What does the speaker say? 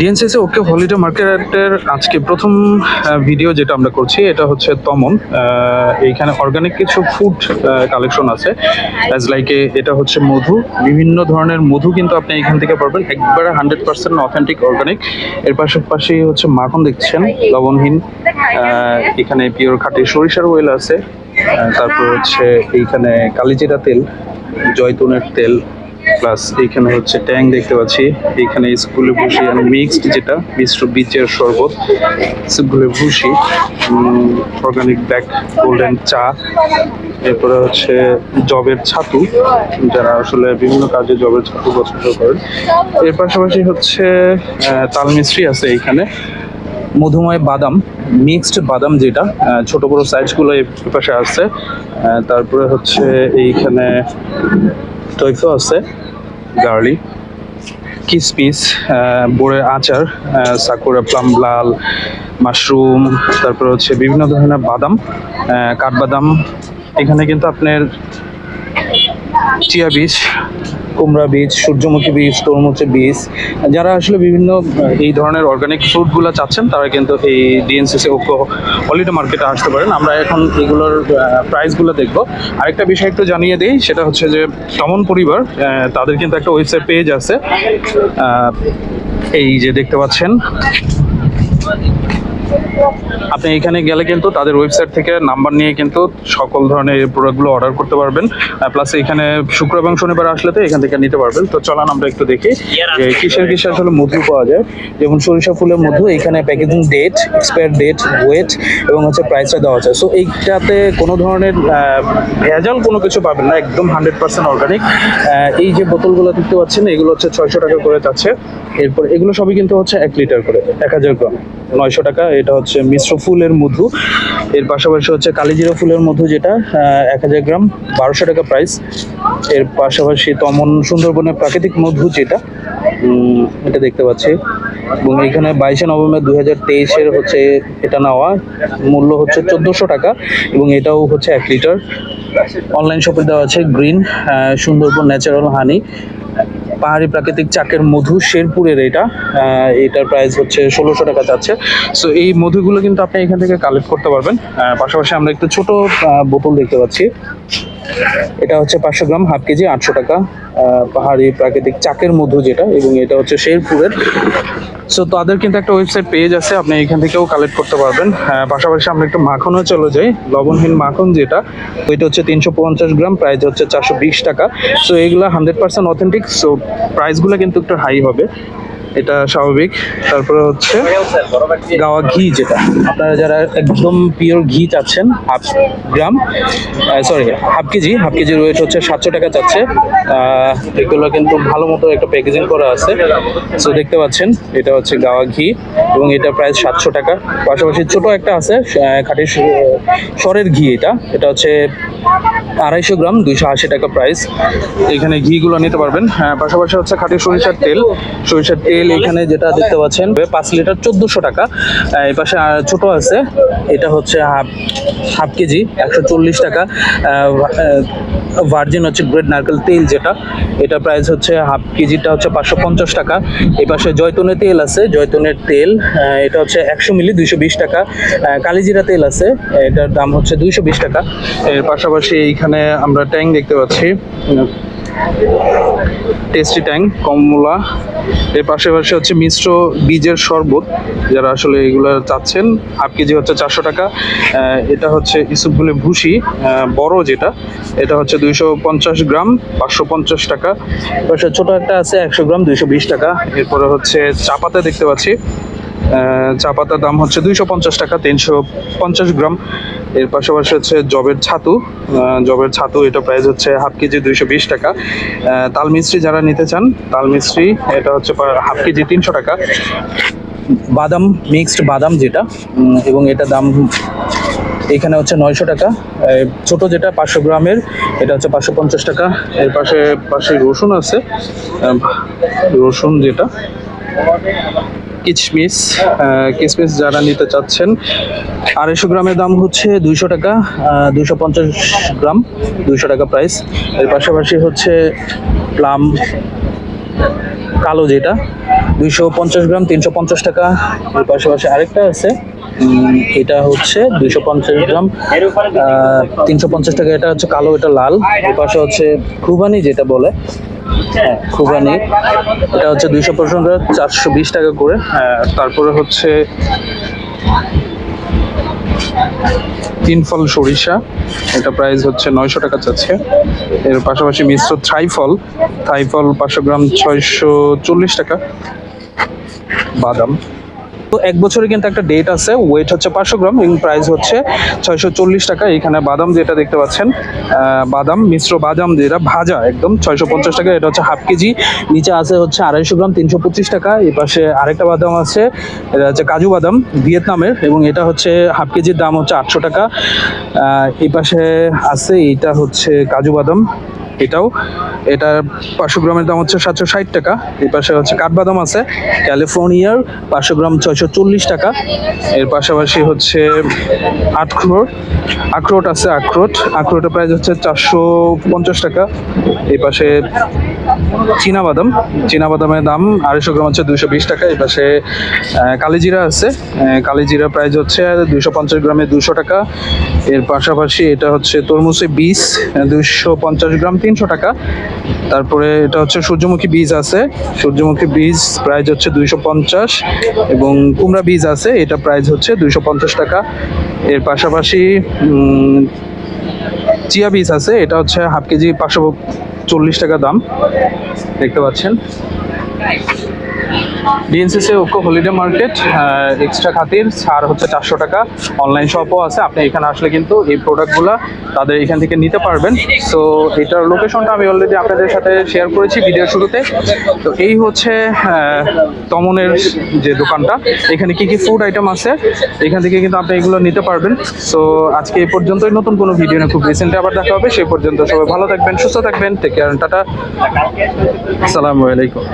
DNCC ওকে holiday মার্কেটের আজকে প্রথম ভিডিও যেটা আমরা করছি, এটা হচ্ছে তমন। এইখানে অর্গানিক কিছু ফুড কালেকশন আছে। অ্যাজ লাইক এটা হচ্ছে মধু। বিভিন্ন ধরনের মধু কিন্তু আপনি এখান থেকে পারবেন। একবারে হান্ড্রেড পার্সেন্ট অথেন্টিক অর্গানিক এর পাশাপাশি হচ্ছে মাখন দেখছেন, লবণহীন। এখানে পিওর খাঁটি সরিষার ওয়েল আছে। তারপর হচ্ছে এইখানে কালিজিরা তেল, জয়তুনের তেল। প্লাস এখানে হচ্ছে ট্যাং দেখতে পাচ্ছি। এখানে স্কুলে ভুসি আর মিক্সড যেটা মিশ্র বীজের শরবত, স্কুলে ভুসি অর্গানিক ব্ল্যাক গোল্ডেন চা, এরপরে হচ্ছে জবের ছাতু, যারা আসলে বিভিন্ন কাজে জবের ছাতু পছন্দ করেন। এর পাশাপাশি হচ্ছে তাল মিস্ত্রি আছে এইখানে। মধুময় বাদাম মিক্সড বাদাম যেটা ছোট বড় সাইজগুলো এই পাশে আছে। তারপরে হচ্ছে এইখানে টয়ফো আছে গার্লি কিসপিস বোরের আচার সাকুরা প্লাম লাল, মাশরুম, তারপর হচ্ছে বিভিন্ন ধরনের বাদাম কাঠবাদাম। এখানে কিন্তু আপনার চিয়া বীজ কুমড়া বীজ, সূর্যমুখী বীজ, তরমুজের বীজ। যারা আসলে বিভিন্ন এই ধরনের অর্গানিক ফ্রুটগুলো চাচ্ছেন, তারা কিন্তু এই ডিএনসিসি ওকো হলিডে মার্কেটে আসতে পারেন। আমরা এখন এগুলোর প্রাইসগুলো দেখব। আরেকটা বিষয় একটু জানিয়ে দিই, সেটা হচ্ছে যে সমন পরিবার তাদের কিন্তু একটা ওয়েবসাইট পেজ আছে। এই যে দেখতে পাচ্ছেন আপনি এখানে গেলে কিন্তু তাদের ওয়েবসাইট থেকে নাম্বার নিয়ে কিন্তু সকল ধরনের প্রোডাক্টগুলো অর্ডার করতে পারবেন। প্লাস এখানে শুক্র এবং শনিবার আসলে তো এখান থেকে নিতে পারবেন। তো চলান আমরা একটু দেখি যে কিসের কিসের আসলে মধু পাওয়া যায়। যেমন সরিষা ফুলের মধু, এখানে packaging date expire date weight এবং হচ্ছে প্রাইসটা দেওয়া আছে। সো এইটাতে কোনো ধরনের ভেজাল কোনো কিছু পাবেন না, একদম হান্ড্রেড পার্সেন্ট অর্গানিক এই যে বোতলগুলো দেখতে পাচ্ছেন, এগুলো হচ্ছে ছয়শো টাকা করে যাচ্ছে। এরপর এগুলো সবই কিন্তু হচ্ছে এক লিটার করে, এক হাজার গ্রাম, নয়শো টাকা, এটা হচ্ছে মিশ্র ফুলের মধু। এর পাশাপাশি হচ্ছে কালিজিরা ফুলের মধু যেটা এক হাজার গ্রাম, বারোশো টাকা প্রাইস এর পাশাপাশি তমন সুন্দরবনের প্রাকৃতিক মধু যেটা এটা দেখতে পাচ্ছি। এবং এখানে বাইশে নভেম্বর দুই হাজার তেইশের হচ্ছে এটা নেওয়া। মূল্য হচ্ছে চোদ্দোশো টাকা এবং এটাও হচ্ছে এক লিটার। অনলাইন শপে দেওয়া আছে গ্রিন সুন্দরবন ন্যাচারাল হানি। পাহাড়ি প্রাকৃতিক চাকের মধু শেরপুরের এটা। এটার প্রাইস হচ্ছে ষোলোশো টাকা যাচ্ছে। সো এই মধুগুলো কিন্তু আপনি এখান থেকে কালেক্ট করতে পারবেন। পাশাপাশি আমরা একটু ছোট বোতল দেখতে পাচ্ছি। এটা হচ্ছে পাঁচশো গ্রাম হাফ কেজি, আটশো টাকা। পাহাড়ি প্রাকৃতিক চাকের মধু যেটা, এবং এটা হচ্ছে শেরপুরের। সো তাদের কিন্তু একটা ওয়েবসাইট পেজ আছে, আপনি এখান থেকেও কালেক্ট করতে পারবেন। পাশাপাশি আমরা একটু মাখনও চলে যাই। লবণহীন মাখন যেটা, ওইটা হচ্ছে তিনশো পঞ্চাশ গ্রাম প্রাইস হচ্ছে চারশো বিশ টাকা। সো এইগুলো হান্ড্রেড পার্সেন্ট অথেন্টিক সো প্রাইসগুলো কিন্তু একটু হাই হবে। এটা স্বাভাবিক। তারপরে হচ্ছে গাওয়া ঘি যেটা। আপনারা যারা একদম পিওর ঘি চাচ্ছেন, half gram sorry half KG, half কেজির ওয়েট হচ্ছে সাতশো টাকা চাচ্ছে। এগুলো কিন্তু ভালো মতো একটা প্যাকেজিং করা আছে। সো দেখতে পাচ্ছেন, এটা হচ্ছে গাওয়া ঘি এবং এটা প্রায় সাতশো টাকা। পাশাপাশি ছোট একটা আছে খাঁটি সরের ঘি এটা। এটা হচ্ছে আড়াইশো গ্রাম, দুইশো আশি টাকা প্রাইস এখানে ঘিগুলো নিতে পারবেন। হ্যাঁ পাশাপাশি হচ্ছে খাঁটি সরিষার তেল। সরিষার তেল এখানে যেটা দেখতে পাচ্ছেন পাঁচ লিটার চোদ্দোশো টাকা। এই পাশে ছোট আছে এটা হচ্ছে হাফ হাফ কেজি একশো চল্লিশ টাকা। ভার্জিন হচ্ছে গ্রেড নারকেল তেল যেটা এটা প্রাইস হচ্ছে হাফ কেজিটা হচ্ছে পাঁচশো পঞ্চাশ টাকা। এই পাশে জয়তুনের তেল আছে জয়তুনের তেল এটা হচ্ছে একশো মিলি দুইশো বিশ টাকা। কালিজিরা তেল আছে এটার দাম হচ্ছে দুইশো বিশ টাকা। এর পাশাপাশি এইখানে আমরা ট্যাং দেখতে পাচ্ছি। টেস্টি ট্যাং কমলা। এর পাশাপাশি হচ্ছে মিশ্র বীজের শরবত যারা আসলে এগুলো চাচ্ছেন। হাফ কেজি হচ্ছে চারশো টাকা। এটা হচ্ছে ইসুপগুলি ভুসি বড় যেটা। এটা হচ্ছে দুইশো পঞ্চাশ গ্রাম পাঁচশো পঞ্চাশ টাকা। পাশে ছোট একটা আছে একশো গ্রাম দুইশো বিশ টাকা। এরপরে হচ্ছে চা পাতা দেখতে পাচ্ছি। চা পাতার দাম হচ্ছে দুইশো পঞ্চাশ টাকা, তিনশো পঞ্চাশ গ্রাম। এর পাশাপাশি হচ্ছে জবের ছাতু। জবের ছাতু, এটা প্রাইস হচ্ছে হাফ কেজি দুইশো বিশ টাকা। তাল মিস্ত্রি যারা নিতে চান, তাল মিস্ত্রি, এটা হচ্ছে হাফ কেজি তিনশো টাকা। বাদাম মিক্সড বাদাম যেটা এবং এটা দাম এখানে হচ্ছে নয়শো টাকা। ছোট যেটা পাঁচশো গ্রামের, এটা হচ্ছে পাঁচশো পঞ্চাশ টাকা। এর পাশে পাশে রসুন আছে। রসুন যেটা। কিচমিস কিচমিস যারা নিতে চাচ্ছেন, আড়াইশো গ্রামের দাম হচ্ছে দুইশো টাকা দুইশো পঞ্চাশ গ্রাম, দুইশো টাকা প্রাইস এর পাশাপাশি হচ্ছে প্লাম কালো যেটা, দুইশো পঞ্চাশ গ্রাম, তিনশো পঞ্চাশ টাকা। এর পাশাপাশি আরেকটা আছে এটা হচ্ছে দুইশো পঞ্চাশ গ্রাম তিনশো পঞ্চাশ টাকা। এটা হচ্ছে কালো, এটা লাল। এর পাশে হচ্ছে খুবানি যেটা বলে খুবানি এটা হচ্ছে দুইশো গ্রাম চারশো বিশ টাকা করে। আহ, তারপরে হচ্ছে তিন ফল সরিষা। এটা প্রাইস হচ্ছে নয়শো টাকা চাচ্ছে। এর পাশাপাশি মিশ্র থাই ফল থাই ফল পাঁচশো গ্রাম ছয়শো চল্লিশ টাকা। বাদাম। তো এক বছরে কিন্তু একটা ডেট আছে ওয়েট হচ্ছে পাঁচশো গ্রাম এবং প্রাইস হচ্ছে ছয়শো চল্লিশ টাকা। এখানে বাদাম যেটা দেখতে পাচ্ছেন বাদাম, মিশ্র বাদাম যেটা, ভাজা একদম, ছয়শো পঞ্চাশ টাকা, এটা হচ্ছে হাফ কেজি। নিচে আছে হচ্ছে আড়াইশো গ্রাম, তিনশো পঁচিশ টাকা। এই পাশে আরেকটা বাদাম আছে, এটা হচ্ছে কাজু বাদাম, ভিয়েতনামের, এবং এটা হচ্ছে হাফ কেজির দাম হচ্ছে আটশো টাকা। এই পাশে আছে এটা হচ্ছে কাজু বাদাম। এটাও। এটার পাঁচশো গ্রামের দাম হচ্ছে সাতশো ষাট টাকা। এই পাশে হচ্ছে কাঠবাদাম আছে, ক্যালিফোর্নিয়ার পাঁচশো গ্রাম ছয়শো চল্লিশ টাকা। এর পাশাপাশি হচ্ছে আখরোট আখরোট আছে, আখরোট। আখরোটের প্রাইস হচ্ছে চারশো পঞ্চাশ টাকা। এই পাশে চীনা বাদাম, চীনা বাদামের দাম আড়াইশো গ্রাম হচ্ছে দুশো বিশ টাকা। এই পাশে কালিজিরা আছে কালিজিরা প্রাইস হচ্ছে দুশো পঞ্চাশ গ্রামে দুশো টাকা। এর পাশাপাশি এটা হচ্ছে তরমুজে বীজ দুশো পঞ্চাশ গ্রাম তিনশো টাকা। তারপরে এটা হচ্ছে সূর্যমুখী বীজ আছে। সূর্যমুখী বীজ প্রাইস হচ্ছে দুইশো পঞ্চাশ এবং কুমড়া বীজ আছে, এটা প্রাইস হচ্ছে দুইশো পঞ্চাশ টাকা। এর পাশাপাশি চিয়া বীজ আছে, এটা হচ্ছে হাফ কেজি পাঁচশো চল্লিশ টাকা দাম। দেখতে পাচ্ছেন? ডিএনসিসি ওকো হলিডে মার্কেট এক্সট্রা খাতির, ছাড় হচ্ছে চারশো টাকা। অনলাইন শপও আছে, আপনি এখানে আসলে কিন্তু এই প্রোডাক্টগুলো তাদের এখান থেকে নিতে পারবেন। সো এটার লোকেশনটা আমি অলরেডি আপনাদের সাথে শেয়ার করেছি ভিডিও শুরুতে। তো এই হচ্ছে তমনের যে দোকানটা। এখানে কি কি ফুড আইটেম আছে, এখান থেকে কিন্তু আপনি এগুলো নিতে পারবেন। সো আজকে এই পর্যন্তই। নতুন কোনো ভিডিও নিয়ে খুব রিসেন্টলি আবার দেখা হবে। সেই পর্যন্ত সবাই ভালো থাকবেন, সুস্থ থাকবেন। কেয়ার টাটা আসসালামু আলাইকুম।